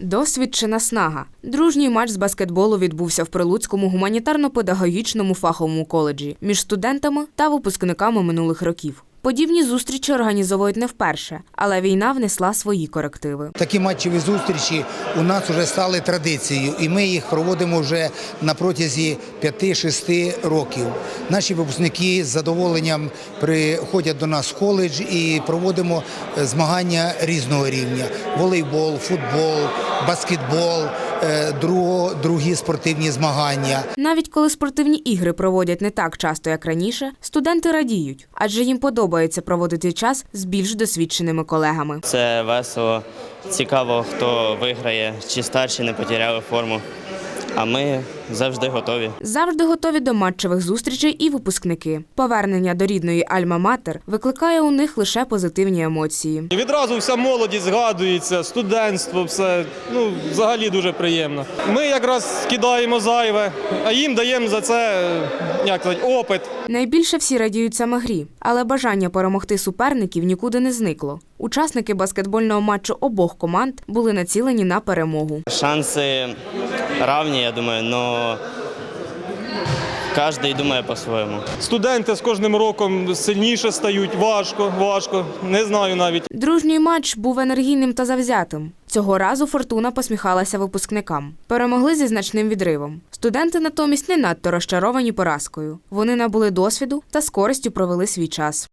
Досвід чи наснага. Дружній матч з баскетболу відбувся в Прилуцькому гуманітарно-педагогічному фаховому коледжі між студентами та випускниками минулих років. Подібні зустрічі організовують не вперше, але війна внесла свої корективи. Такі матчеві зустрічі у нас вже стали традицією, і ми їх проводимо вже на протязі 5-6 років. Наші випускники з задоволенням приходять до нас в коледж і проводимо е, змагання різного рівня: волейбол, футбол, баскетбол, другі спортивні змагання. Навіть коли спортивні ігри проводять не так часто, як раніше, студенти радіють, адже їм подобається проводити час з більш досвідченими колегами. Це весело, цікаво, хто виграє, чи старші не потеряли форму. А ми завжди готові. Завжди готові до матчевих зустрічей і випускники. Повернення до рідної Альма-Матер викликає у них лише позитивні емоції. І Відразу вся молодість згадується, студентство, все ну взагалі дуже приємно. Ми якраз кидаємо зайве, а їм даємо за це як сказати, опит. Найбільше всі радіють саме грі, але бажання перемогти суперників нікуди не зникло. Учасники баскетбольного матчу обох команд були націлені на перемогу. Шанси равні, я думаю, але кожен думає по-своєму. Студенти з кожним роком сильніше стають, важко, важко. Не знаю навіть. Дружній матч був енергійним та завзятим. Цього разу фортуна посміхалася випускникам. Перемогли зі значним відривом. Студенти натомість не надто розчаровані поразкою. Вони набули досвіду та з користю провели свій час.